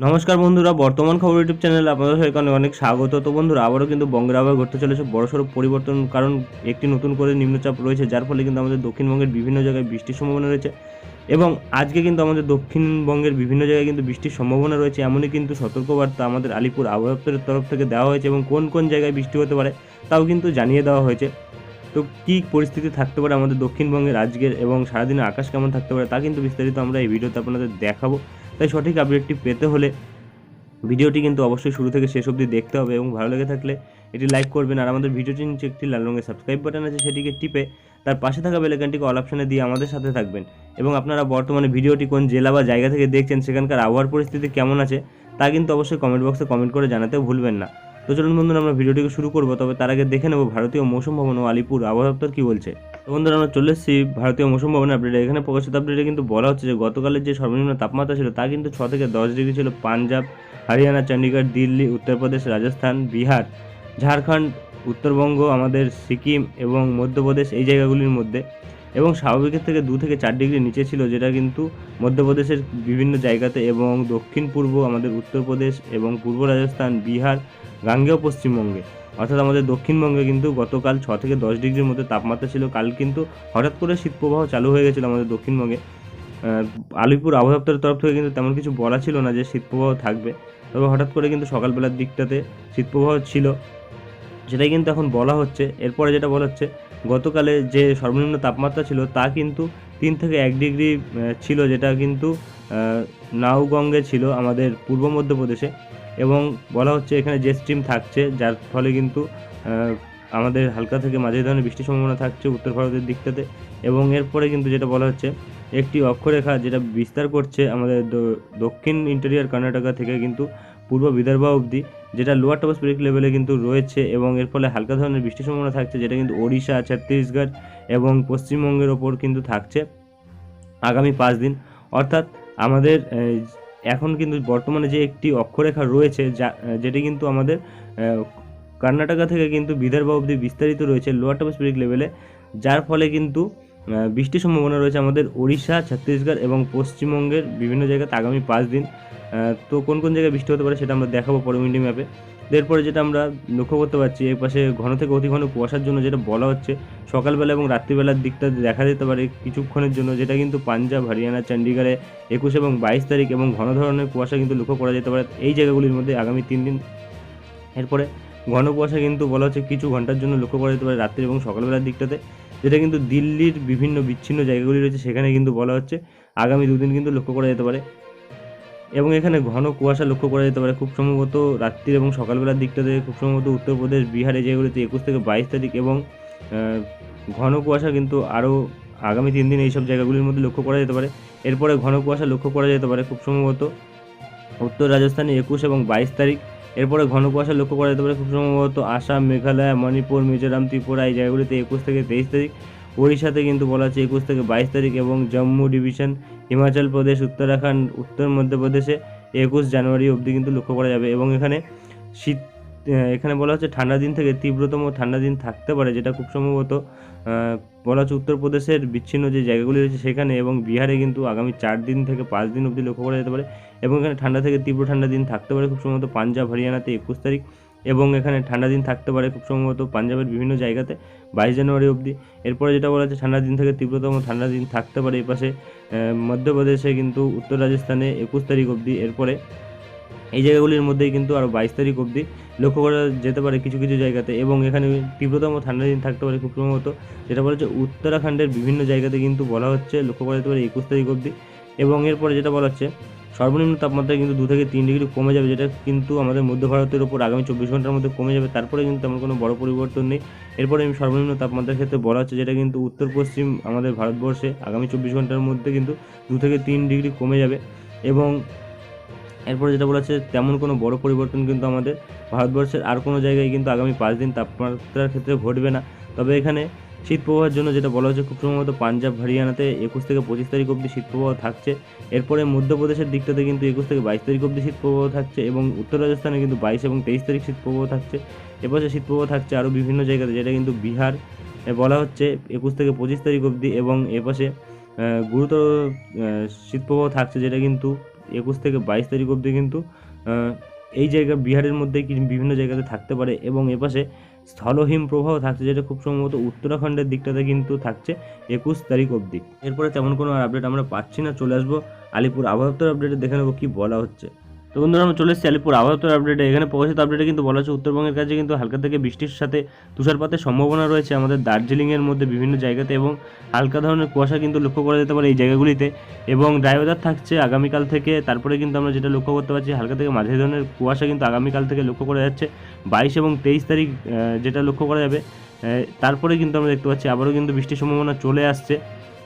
নমস্কার বন্ধুরা, বর্তমান খবর ইউটিউব চ্যানেলে আপনাদের সবাইকে অনেক স্বাগত। তো বন্ধুরা, আবারও কিন্তু বঙ্গের আবহাওয়া ঘটতে চলেছে। বড়সড় পরিবর্তন, কারণ একটি নতুন করে নিম্নচাপ রয়েছে, যার ফলে কিন্তু আমাদের দক্ষিণবঙ্গের বিভিন্ন জায়গায় বৃষ্টির সম্ভাবনা রয়েছে এবং আজকে কিন্তু আমাদের দক্ষিণবঙ্গের বিভিন্ন জায়গায় কিন্তু বৃষ্টির সম্ভাবনা রয়েছে। এমনই কিন্তু সতর্কবার্তা আমাদের আলিপুর আবহাওয়া দপ্তরের তরফ থেকে দেওয়া হয়েছে এবং কোন কোন জায়গায় বৃষ্টি হতে পারে তাও কিন্তু জানিয়ে দেওয়া হয়েছে। তো কী পরিস্থিতি থাকতে পারে আমাদের দক্ষিণবঙ্গের আজকের এবং সারাদিনের আকাশ কেমন থাকতে পারে তা কিন্তু বিস্তারিত আমরা এই ভিডিওতে আপনাদের দেখাবো। তাই সঠিক আপডেটটি পেতে হলে ভিডিওটি কিন্তু অবশ্যই শুরু থেকে শেষ অবধি দেখতে হবে এবং ভালো লেগে থাকলে এটি লাইক করবেন। আর আমাদের ভিডিওটি নিচে একটি লাল রঙের সাবস্ক্রাইব বাটন আছে, সেটিকে টিপে তার পাশে থাকা বেলেকানটিকে অল অপশানে দিয়ে আমাদের সাথে থাকবেন। এবং আপনারা বর্তমানে ভিডিওটি কোন জেলা বা জায়গা থেকে দেখছেন, সেখানকার আবহাওয়ার পরিস্থিতি কেমন আছে, তা কিন্তু অবশ্যই কমেন্ট বক্সে কমেন্ট করে জানাতেও ভুলবেন না। তো চলুন বন্ধুরা, আমরা ভিডিওটিকে শুরু করব, তবে তার আগে দেখে নেব ভারতীয় মৌসুম ভবন ও আলিপুর আবহাওয়া দপ্তর কী বলছে। তো বন্ধুরা, আমরা চলে এসেছি ভারতীয় মৌসুম ভবনের আপডেটে এখানে প্রকাশিত আপডেটে কিন্তু বলা হচ্ছে যে, গতকালের যে সর্বনিম্ন তাপমাত্রা ছিল, তা কিন্তু ছ থেকে দশ ডিগ্রি ছিল পাঞ্জাব, হরিয়ানা চণ্ডীগড় দিল্লি, উত্তরপ্রদেশ, রাজস্থান, বিহার, ঝাড়খণ্ড, উত্তরবঙ্গ, আমাদের সিকিম এবং মধ্যপ্রদেশ এই জায়গাগুলির মধ্যে। এবং স্বাভাবিকের থেকে দু থেকে চার ডিগ্রি নিচে ছিল, যেটা কিন্তু মধ্যপ্রদেশের বিভিন্ন জায়গাতে এবং দক্ষিণ পূর্ব আমাদের উত্তরপ্রদেশ এবং পূর্ব রাজস্থান, বিহার, গাঙ্গেয় পশ্চিমবঙ্গে। অর্থাৎ আমাদের দক্ষিণবঙ্গে কিন্তু গতকাল ছ থেকে দশ ডিগ্রির মধ্যে তাপমাত্রা ছিল। কাল কিন্তু হঠাৎ করে শীতপ্রবাহ চালু হয়ে গেছিল আমাদের দক্ষিণবঙ্গে। আলিপুর আবহাওয়া তরফ থেকে কিন্তু তেমন কিছু বলা ছিল না যে শীতপ্রবাহ থাকবে। তবে হঠাৎ করে কিন্তু সকালবেলার দিকটাতে শীতপ্রবাহ ছিল সেটাই কিন্তু এখন বলা হচ্ছে। এরপরে যেটা বলা হচ্ছে গতকালে যে সর্বনিম্ন তাপমাত্রা ছিল তা কিন্তু তিন থেকে এক ডিগ্রি ছিল যেটা কিন্তু নাউগঙ্গে ছিল আমাদের পূর্ব মধ্যপ্রদেশে। এবং বলা হচ্ছে এখানে যে স্ট্রিম থাকছে, যার ফলে কিন্তু আমাদের হালকা থেকে মাঝারি ধরনের বৃষ্টির সম্ভাবনা থাকছে উত্তর ভারতের দিকটাতে। এবং এরপরে কিন্তু যেটা বলা হচ্ছে, একটি অক্ষরেখা যেটা বিস্তার করছে আমাদের দক্ষিণ ইন্টেরিয়ার কর্ণাটকা থেকে কিন্তু পূর্ব বিদর্ভ অবধি। যেটা লোয়ার টপোস্ফিরিক লেভেলে কিন্তু রয়েছে এবং এর ফলে হালকা ধরনের বৃষ্টির সম্ভাবনা থাকছে, যেটা কিন্তু ওড়িশা, ছত্তিশগড় এবং পশ্চিমবঙ্গের ওপর কিন্তু থাকছে আগামী পাঁচ দিন। অর্থাৎ আমাদের এখন কিন্তু বর্তমানে যে একটি অক্ষরেখা রয়েছে, যা যেটি কিন্তু আমাদের কর্ণাটকা থেকে কিন্তু বিদর্ভ অবধি বিস্তারিত রয়েছে লোয়ার টপোস্ফিরিক লেভেলে যার ফলে কিন্তু বৃষ্টির সম্ভাবনা রয়েছে আমাদের ওড়িশা, ছত্তিশগড় এবং পশ্চিমবঙ্গের বিভিন্ন জায়গাতে আগামী পাঁচ দিন। তো কোন কোন জায়গায় বৃষ্টি হতে পারে সেটা আমরা দেখাবো পরে উইন্ডি ম্যাপে। এরপরে যেটা আমরা লক্ষ্য করতে পারছি এর পাশে ঘন থেকে অতি ঘন কুয়াশার জন্য যেটা বলা হচ্ছে, সকালবেলা এবং রাত্রিবেলার দিকটা দেখা যেতে পারে কিছুক্ষণের জন্য, যেটা কিন্তু পাঞ্জাব, হরিয়ানা, চণ্ডীগড়ে একুশ এবং বাইশ তারিখ এবং ঘন ধরনের কুয়াশা কিন্তু লক্ষ্য করা যেতে পারে এই জায়গাগুলির মধ্যে আগামী তিন দিন। এরপরে ঘন কুয়াশা কিন্তু বলা হচ্ছে কিছু ঘণ্টার জন্য লক্ষ্য করা যেতে পারে রাত্রি এবং সকালবেলার দিকটাতে, যেটা কিন্তু দিল্লির বিভিন্ন বিচ্ছিন্ন জায়গাগুলি রয়েছে সেখানে কিন্তু বলা হচ্ছে আগামী দুদিন কিন্তু লক্ষ্য করা যেতে পারে। এবং এখানে ঘন কুয়াশা লক্ষ্য করা যেতে পারে। খুব সম্ভবত রাত্রি এবং সকালবেলার দিকটাতে খুব সম্ভবত উত্তরপ্রদেশ, বিহার এই জায়গাগুলিতে একুশ থেকে বাইশ তারিখ এবং ঘন কুয়াশা কিন্তু আরও আগামী তিন দিন এইসব জায়গাগুলির মধ্যে লক্ষ্য করা যেতে পারে। এরপরে ঘন কুয়াশা লক্ষ্য করা যেতে পারে খুব সম্ভবত উত্তর রাজস্থানে একুশ এবং বাইশ তারিখ। এরপরে ঘন কুয়াশা লক্ষ্য করা যেতে পারে খুব সম্ভবত আসাম, মেঘালয়, মণিপুর, মিজোরাম, ত্রিপুরা এই জায়গাগুলিতে একুশ থেকে তেইশ তারিখ। ওড়িশাতে কিন্তু বলা আছে একুশ থেকে বাইশ তারিখ এবং জম্মু ডিভিশন, হিমাচল প্রদেশ, উত্তরাখণ্ড, উত্তর মধ্যপ্রদেশে একুশ জানুয়ারি অবধি কিন্তু লক্ষ্য করা যাবে এবং এখানে শীত এখানে বলা হচ্ছে ঠান্ডা দিন থেকে তীব্রতম ঠান্ডা দিন থাকতে পারে, যেটা খুব সম্ভবত বলা হচ্ছে উত্তরপ্রদেশের বিচ্ছিন্ন যে জায়গাগুলি রয়েছে সেখানে এবং বিহারে কিন্তু আগামী চার দিন থেকে পাঁচ দিন অবধি লক্ষ্য করা যেতে পারে এবং এখানে ঠান্ডা থেকে তীব্র ঠান্ডা দিন থাকতে পারে, খুব সম্ভবত পাঞ্জাব, হরিয়ানাতে একুশ তারিখ। এবং এখানে ঠান্ডা দিন থাকতে পারে খুব সম্ভবত পাঞ্জাবের বিভিন্ন জায়গাতে, বাইশ জানুয়ারি অবধি। এরপরে যেটা বলা হচ্ছে ঠান্ডা দিন থেকে তীব্রতম ঠান্ডা দিন থাকতে পারে এই পাশে মধ্যপ্রদেশে কিন্তু উত্তর রাজস্থানে একুশ তারিখ অবধি। এরপরে এই জায়গাগুলির মধ্যেই কিন্তু আরও বাইশ তারিখ অবধি লক্ষ্য করা যেতে পারে কিছু কিছু জায়গাতে এবং এখানে তীব্রতম ঠান্ডা দিন থাকতে পারে খুব সম্ভবত। যেটা বলা হচ্ছে, উত্তরাখণ্ডের বিভিন্ন জায়গাতে কিন্তু বলা হচ্ছে লক্ষ্য করা যেতে পারে একুশ তারিখ অবধি। এবং এরপরে যেটা বলা হচ্ছে সর্বনিম্ন তাপমাত্রা কিন্তু দু থেকে তিন ডিগ্রি কমে যাবে, যেটা কিন্তু আমাদের মধ্য ভারতের ওপর আগামী চব্বিশ ঘণ্টার মধ্যে কমে যাবে। তারপরে কিন্তু তেমন কোনো বড় পরিবর্তন নেই। এরপরে সর্বনিম্ন তাপমাত্রার ক্ষেত্রে বলা হচ্ছে যেটা কিন্তু উত্তর পশ্চিম আমাদের ভারতবর্ষে আগামী চব্বিশ ঘণ্টার মধ্যে কিন্তু দু থেকে তিন ডিগ্রি কমে যাবে। এবং এরপরে যেটা বলা হচ্ছে তেমন কোনো বড় পরিবর্তন কিন্তু আমাদের ভারতবর্ষের আর কোনো জায়গায় কিন্তু আগামী পাঁচ দিন তাপমাত্রার ক্ষেত্রে ঘটবে না। তবে এখানে শীত প্রবাহের জন্য যেটা বলা হচ্ছে খুব সম্ভবত পাঞ্জাব, হরিয়ানাতে একুশ থেকে পঁচিশ তারিখ অবধি শীত প্রবাহ থাকছে। এরপরে মধ্যপ্রদেশের দিকটাতে কিন্তু একুশ থেকে বাইশ তারিখ অবধি শীত প্রবাহ থাকছে এবং উত্তর রাজস্থানে কিন্তু বাইশ এবং তেইশ তারিখ শীত প্রবাহ থাকছে। এপাশে শীত প্রবাহ থাকছে আরও বিভিন্ন জায়গাতে, যেটা কিন্তু বিহার বলা হচ্ছে একুশ থেকে পঁচিশ তারিখ অবধি এবং এপাশে গুরুতর শীতপ্রবাহ থাকছে যেটা কিন্তু একুশ থেকে বাইশ তারিখ অবধি কিন্তু এই জায়গা বিহারের মধ্যে বিভিন্ন জায়গাতে থাকতে পারে এবং এপাশে স্থলহীন প্রবাহ থাকছে যেটা খুব সম্ভবত উত্তরাখণ্ডের দিকটাতে কিন্তু থাকছে একুশ তারিখ অবধি। এরপরে তেমন কোনো আপডেট আমরা পাচ্ছি না, চলে আসব আলিপুর আবহাওয়া আপডেটে দেখে নেব কী বলা হচ্ছে। তো বন্ধুরা, আমরা চলে এসেছি আলিপুর আবহাওয়া আপডেটে এখানে প্রকাশিত আপডেটে কিন্তু বলা হচ্ছে উত্তরবঙ্গের কাছে কিন্তু হালকা থেকে বৃষ্টির সাথে তুষারপাতের সম্ভাবনা রয়েছে আমাদের দার্জিলিংয়ের মধ্যে বিভিন্ন জায়গাতে এবং হালকা ধরনের কুয়াশা কিন্তু লক্ষ্য করা যেতে পারে এই জায়গাগুলিতে। এবং ড্রাইভার থাকছে আগামীকাল থেকে, তারপরে কিন্তু আমরা যেটা লক্ষ্য করতে পারছি, হালকা থেকে মাঝারি ধরনের কুয়াশা কিন্তু আগামীকাল থেকে লক্ষ্য করা যাচ্ছে। বাইশ এবং তেইশ তারিখ যেটা লক্ষ্য করা যাবে তারপরে কিন্তু আমরা দেখতে পাচ্ছি আবারও কিন্তু বৃষ্টির সম্ভাবনা চলে আসছে।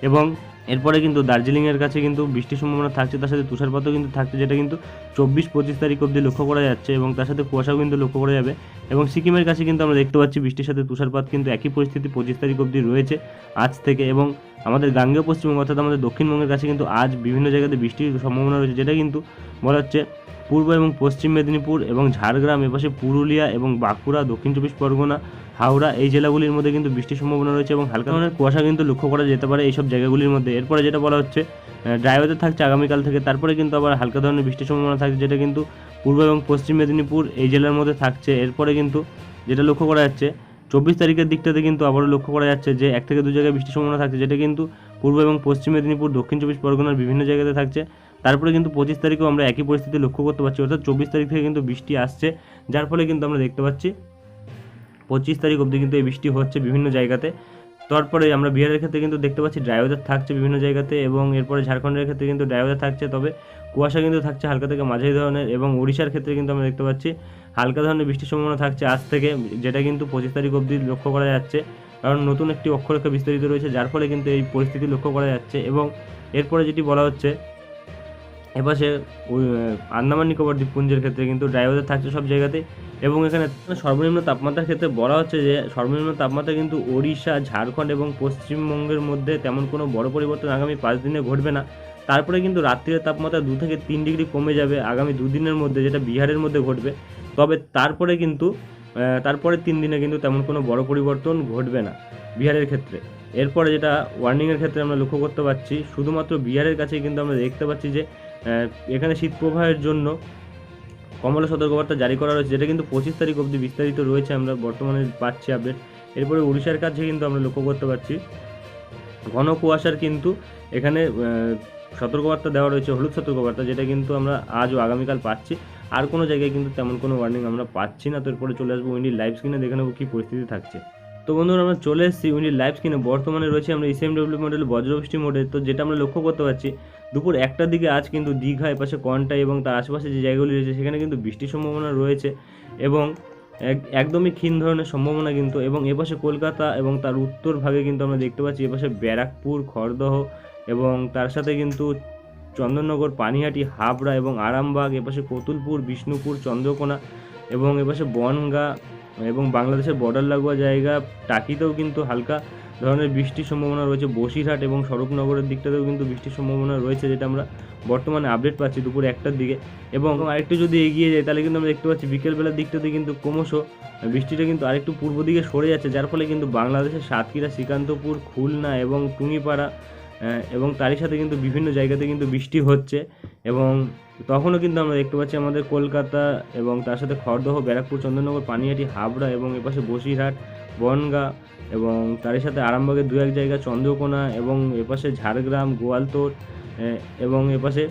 এবং এরপরে কিন্তু দার্জিলিংয়ের কাছে কিন্তু বৃষ্টির সম্ভাবনা থাকছে, তার সাথে তুষারপাতও কিন্তু থাকছে, যেটা কিন্তু চব্বিশ পঁচিশ তারিখ অবধি লক্ষ্য করা যাচ্ছে এবং তার সাথে কুয়াশাও কিন্তু লক্ষ্য করা যাবে এবং সিকিমের কাছে কিন্তু আমরা দেখতে পাচ্ছি বৃষ্টির সাথে তুষারপাত কিন্তু একই পরিস্থিতি পঁচিশ তারিখ অবধি রয়েছে আজ থেকে এবং আমাদের গাঙ্গেয় পশ্চিমবঙ্গ অর্থাৎ আমাদের দক্ষিণবঙ্গের কাছে কিন্তু আজ বিভিন্ন জায়গাতে বৃষ্টির সম্ভাবনা রয়েছে, যেটা কিন্তু বলা হচ্ছে পূর্ব এবং পশ্চিম মেদিনীপুর এবং ঝাড়গ্রাম, এপাশে পুরুলিয়া এবং বাঁকুড়া, দক্ষিণ চব্বিশ পরগনা হাওড়া এই জেলাগুলির মধ্যে কিন্তু বৃষ্টির সম্ভাবনা রয়েছে এবং হালকা ধরনের কুয়াশা কিন্তু লক্ষ্য করা যেতে পারে এইসব জায়গাগুলির মধ্যে। এরপরে যেটা বলা হচ্ছে ড্রাইভারদের থাকছে আগামীকাল থেকে, তারপরে কিন্তু আবার হালকা ধরনের বৃষ্টির সম্ভাবনা থাকছে যেটা কিন্তু পূর্ব এবং পশ্চিম মেদিনীপুর এই জেলার মধ্যে থাকছে। এরপরে কিন্তু যেটা লক্ষ্য করা যাচ্ছে, চব্বিশ তারিখের দিকটাতে কিন্তু আবারও লক্ষ্য করা যাচ্ছে যে এক থেকে দু জায়গায় বৃষ্টির সম্ভাবনা থাকছে, যেটা কিন্তু পূর্ব এবং পশ্চিম মেদিনীপুর, দক্ষিণ চব্বিশ পরগনার বিভিন্ন জায়গাতে থাকছে। তারপরে কিন্তু পঁচিশ তারিখেও আমরা একই পরিস্থিতি লক্ষ্য করতে পারছি। অর্থাৎ চব্বিশ তারিখ থেকে কিন্তু বৃষ্টি আসছে, যার ফলে কিন্তু আমরা দেখতে পাচ্ছি পঁচিশ তারিখ অবধি কিন্তু এই বৃষ্টি হচ্ছে বিভিন্ন জায়গাতে। তারপরে আমরা বিহারের ক্ষেত্রে কিন্তু দেখতে পাচ্ছি ড্রাইভার থাকছে বিভিন্ন জায়গাতে এবং এরপরে ঝাড়খণ্ডের ক্ষেত্রে কিন্তু ড্রাইভার থাকছে, তবে কুয়াশা কিন্তু থাকছে হালকা থেকে মাঝারি ধরনের এবং ওড়িশার ক্ষেত্রে কিন্তু আমরা দেখতে পাচ্ছি হালকা ধরনের বৃষ্টির সম্ভাবনা থাকছে আজ থেকে, যেটা কিন্তু পঁচিশ তারিখ অবধি লক্ষ্য করা যাচ্ছে। কারণ নতুন একটি অক্ষরেখা বিস্তারিত রয়েছে, যার ফলে কিন্তু এই পরিস্থিতি লক্ষ্য করা যাচ্ছে এবং এরপরে যেটি বলা হচ্ছে, এপাশে আন্দামান নিকোবর দ্বীপপুঞ্জের ক্ষেত্রে কিন্তু ড্রাইভার থাকছে সব জায়গাতে এবং এখানে সর্বনিম্ন তাপমাত্রার ক্ষেত্রে বলা হচ্ছে যে সর্বনিম্ন তাপমাত্রা কিন্তু ওড়িশা, ঝাড়খণ্ড এবং পশ্চিমবঙ্গের মধ্যে তেমন কোনো বড় পরিবর্তন আগামী পাঁচ দিনে ঘটবে না। তারপরে কিন্তু রাত্রির তাপমাত্রা দু থেকে তিন ডিগ্রি কমে যাবে আগামী দুদিনের মধ্যে, যেটা বিহারের মধ্যে ঘটবে। তবে তারপরে কিন্তু তারপরে তিন দিনে কিন্তু তেমন কোনো বড় পরিবর্তন ঘটবে না বিহারের ক্ষেত্রে। এরপরে যেটা ওয়ার্নিংয়ের ক্ষেত্রে আমরা লক্ষ্য করতে পারছি, শুধুমাত্র বিহারের কাছেই কিন্তু আমরা দেখতে পাচ্ছি যে এখানে শীত প্রবাহের জন্য কমলা সতর্কবার্তা জারি করা রয়েছে, যেটা কিন্তু পঁচিশ তারিখ অবধি বিস্তারিত রয়েছে, আমরা বর্তমানে পাচ্ছি আপডেট এরপরে উড়িষ্যার কাছে কিন্তু আমরা লক্ষ্য করতে পারছি, ঘন কুয়াশার কিন্তু এখানে সতর্কবার্তা দেওয়া রয়েছে, হলুদ সতর্কবার্তা, যেটা কিন্তু আমরা আজ ও আগামীকাল পাচ্ছি। আর কোনো জায়গায় কিন্তু তেমন কোনো ওয়ার্নিং আমরা পাচ্ছি না, তো এরপরে চলে আসব উইন্ডি লাইভ স্ক্রিনে দেখে নেব কী পরিস্থিতি থাকছে। তো বন্ধুরা, আমরা চলে এসেছি উইন্ডি লাইভ স্ক্রিনে বর্তমানে রয়েছে আমরা ইসএমডব্লিউ মডেল বজ্রবৃষ্টি মোডে তো যেটা আমরা লক্ষ্য করতে পারছি, দুপুর একটার দিকে আজ কিন্তু দীঘা, এপাশে কন্টাই এবং তার আশেপাশে যে জায়গাগুলি রয়েছে, সেখানে কিন্তু বৃষ্টির সম্ভাবনা রয়েছে এবং এক- একদমই ক্ষীণ ধরনের সম্ভাবনা কিন্তু এবং এপাশে কলকাতা এবং তার উত্তর ভাগে কিন্তু আমরা দেখতে পাচ্ছি, এপাশে ব্যারাকপুর, খড়দহ এবং তার সাথে কিন্তু চন্দননগর, পানিহাটি, হাবড়া এবং আরামবাগ, এপাশে কতুলপুর, বিষ্ণুপুর, চন্দ্রকোনা এবং এপাশে বনগা এবং বাংলাদেশের বর্ডার লাগোয়া জায়গা, টাকিতেও কিন্তু হালকা ধরনের বৃষ্টির সম্ভাবনা রয়েছে। বসিরহাট এবং স্বরূপনগরের দিকটাতেও কিন্তু বৃষ্টির সম্ভাবনা রয়েছে, যেটা আমরা বর্তমানে আপডেট পাচ্ছি দুপুর একটার দিকে। এবং আরেকটু যদি এগিয়ে যায় তাহলে কিন্তু আমরা দেখতে পাচ্ছি বিকেলবেলার দিকটাতে কিন্তু ক্রমশ বৃষ্টিটা কিন্তু আরেকটু পূর্ব দিকে সরে যাচ্ছে, যার ফলে কিন্তু বাংলাদেশের সাতক্ষীরা, শ্রীকান্তপুর, খুলনা এবং টুঙ্গিপাড়া এবং তারই সাথে কিন্তু বিভিন্ন জায়গাতে কিন্তু বৃষ্টি হচ্ছে এবং তখনও কিন্তু আমরা দেখতে পাচ্ছি আমাদের কলকাতা এবং তার সাথে খড়দহ, ব্যারাকপুর, চন্দননগর, পানিহাটি, হাবড়া এবং এপাশে বসিরহাট, বনগা এবং তারই সাথে আরামবাগের দু এক জায়গা, চন্দ্রকোনা এবং এপাশে ঝাড়গ্রাম গোয়ালতোড় এবং এপাশে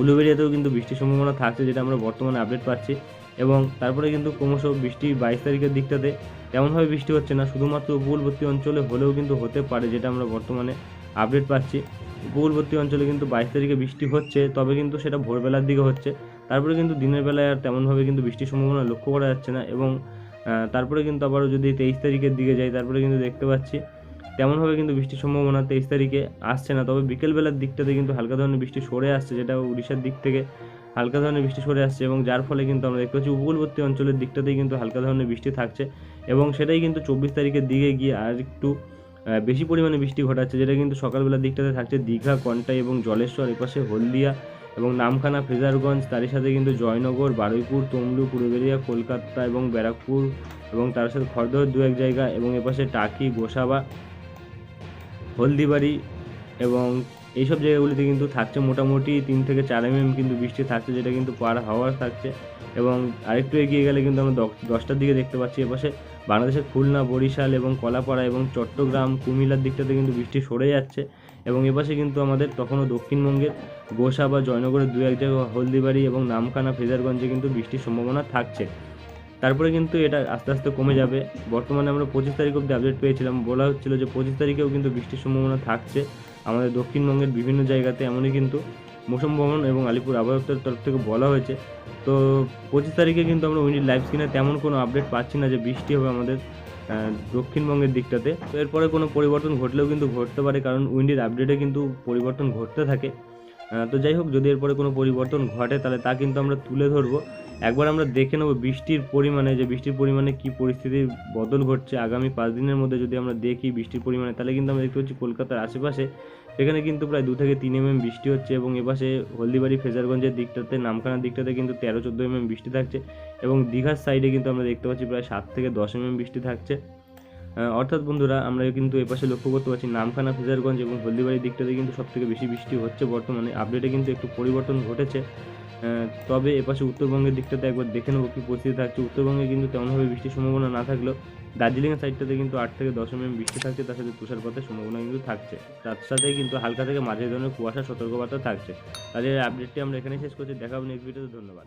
উলুবেড়িয়াতেও কিন্তু বৃষ্টির সম্ভাবনা থাকছে যেটা আমরা বর্তমানে আপডেট পাচ্ছি এবং তারপরে কিন্তু ক্রমশ বৃষ্টি বাইশ তারিখের দিকটাতে তেমনভাবে বৃষ্টি হচ্ছে না, শুধুমাত্র উপকূলবর্তী অঞ্চলে হলেও কিন্তু হতে পারে যেটা আমরা বর্তমানে আপডেট পাচ্ছি। উপকূলবর্তী অঞ্চলে কিন্তু বাইশ তারিখে বৃষ্টি হচ্ছে, তবে কিন্তু সেটা ভোরবেলার দিকে হচ্ছে। তারপরে কিন্তু দিনের বেলায় আর তেমনভাবে কিন্তু বৃষ্টির সম্ভাবনা লক্ষ্য করা যাচ্ছে না এবং তারপরে কিন্তু আবারও যদি তেইশ তারিখের দিকে যাই, তারপরে কিন্তু দেখতে পাচ্ছি, তেমনভাবে কিন্তু বৃষ্টির সম্ভাবনা তেইশ তারিখে আসছে না। তবে বিকেলবেলার দিকটাতে কিন্তু হালকা ধরনের বৃষ্টি সরে আসছে, যেটা উড়িষ্যার দিক থেকে হালকা ধরনের বৃষ্টি সরে আসছে এবং যার ফলে কিন্তু আমরা দেখতে পাচ্ছি উপকূলবর্তী অঞ্চলের দিকটাতেই কিন্তু হালকা ধরনের বৃষ্টি থাকছে এবং সেটাই কিন্তু চব্বিশ তারিখের দিকে গিয়ে আর একটু বেশি পরিমাণে বৃষ্টি ঘটাচ্ছে, যেটা কিন্তু সকালবেলার দিকটাতে থাকছে দীঘা, কন্টাই এবং জলেশ্বর, এপাশে হলদিয়া এবং নামখানা, ফেজারগঞ্জ, তারই সাথে কিন্তু জয়নগর, বারুইপুর, তমলুক পুরুলিয়া কলকাতা এবং ব্যারাকপুর এবং তার সাথে খড়দহের দু এক জায়গা এবং এপাশে টাকি, গোসাবা, হলদিবাড়ি এবং এইসব জায়গাগুলিতে কিন্তু থাকছে মোটামুটি তিন থেকে চার এমএম কিন্তু বৃষ্টি থাকছে, যেটা কিন্তু পার হাওয়ার থাকছে এবং আরেকটু এগিয়ে গেলে কিন্তু আমরা দশ- দশটার দিকে দেখতে পাচ্ছি এপাশে বাংলাদেশের খুলনা, বরিশাল এবং কলাপাড়া এবং চট্টগ্রাম, কুমিল্লার দিকটাতে কিন্তু বৃষ্টি সরে যাচ্ছে এবং এপাশে কিন্তু আমাদের তখনও দক্ষিণবঙ্গের গোসা বা জয়নগরের দু এক জায়গায় হলদিবাড়ি এবং নামখানা, ফেজারগঞ্জে কিন্তু বৃষ্টির সম্ভাবনা থাকছে। তারপরে কিন্তু এটা আস্তে আস্তে কমে যাবে। বর্তমানে আমরা পঁচিশ তারিখ অব্দি আপডেট পেয়েছিলাম। বলা হচ্ছিল যে পঁচিশ তারিখেও কিন্তু বৃষ্টির সম্ভাবনা থাকছে। আমাদের দক্ষিণবঙ্গের বিভিন্ন জায়গাতে এমনই কিন্তু মৌসুম ভবন এবং আলিপুর আবহাওয়া দপ্তরের তরফ থেকে বলা হয়েছে। তো পঁচিশ তারিখে কিন্তু আমরা উইন্ডির লাইভ স্ক্রিনে তেমন কোনো আপডেট পাচ্ছি না যে বৃষ্টি হবে আমাদের দক্ষিণবঙ্গের দিকটাতে। তো এরপরে কোনো পরিবর্তন ঘটলেও কিন্তু ঘটতে পারে, কারণ উইন্ডির আপডেটে কিন্তু পরিবর্তন ঘটতে থাকে। তো যাই হোক, যদি এরপরে কোনো পরিবর্তন ঘটে, তাহলে তা কিন্তু আমরা তুলে ধরবো। একবার আমরা দেখে নেব বৃষ্টির পরিমাণে, যে বৃষ্টির পরিমাণে কি পরিস্থিতির বদল ঘটছে আগামী পাঁচ দিনের মধ্যে যদি আমরা দেখি বৃষ্টির পরিমাণে, তাহলে কিন্তু আমরা দেখতে পাচ্ছি কলকাতার আশেপাশে সেখানে কিন্তু প্রায় দু থেকে তিন এমএম বৃষ্টি হচ্ছে এবং এপাশে হলদিবাড়ি, ফেজারগঞ্জের দিকটাতে, নামখানার দিকটাতে কিন্তু তেরো, চোদ্দ এমএম বৃষ্টি থাকছে এবং দীঘার সাইডে কিন্তু আমরা দেখতে পাচ্ছি প্রায় সাত থেকে দশ এমএম বৃষ্টি থাকছে। অর্থাৎ বন্ধুরা, আমরা কিন্তু এপাশে লক্ষ্য করতে পারছি নামখানা, ফেজারগঞ্জ এবং হলদিবাড়ির দিকটাতে কিন্তু সবথেকে বেশি বৃষ্টি হচ্ছে বর্তমানে। আপডেটে কিন্তু একটু পরিবর্তন ঘটেছে। তবে এপাশে উত্তরবঙ্গের দিকটাতে একবার দেখে নেব কী পরিস্থিতি থাকছে। উত্তরবঙ্গে কিন্তু তেমনভাবে বৃষ্টির সম্ভাবনা না থাকলেও দার্জিলিংয়ের সাইডটাতে কিন্তু আট থেকে দশ এমএম বৃষ্টি থাকছে, তার সাথে তুষারপাতের সম্ভাবনা কিন্তু থাকছে। তার সাথে কিন্তু হালকা থেকে মাঝে ধরনের কুয়াশা সতর্কবার্তা থাকছে। তাদের আপডেটটি আমরা এখানে শেষ করছি দেখা নেক্সট ভিডিওতে ধন্যবাদ।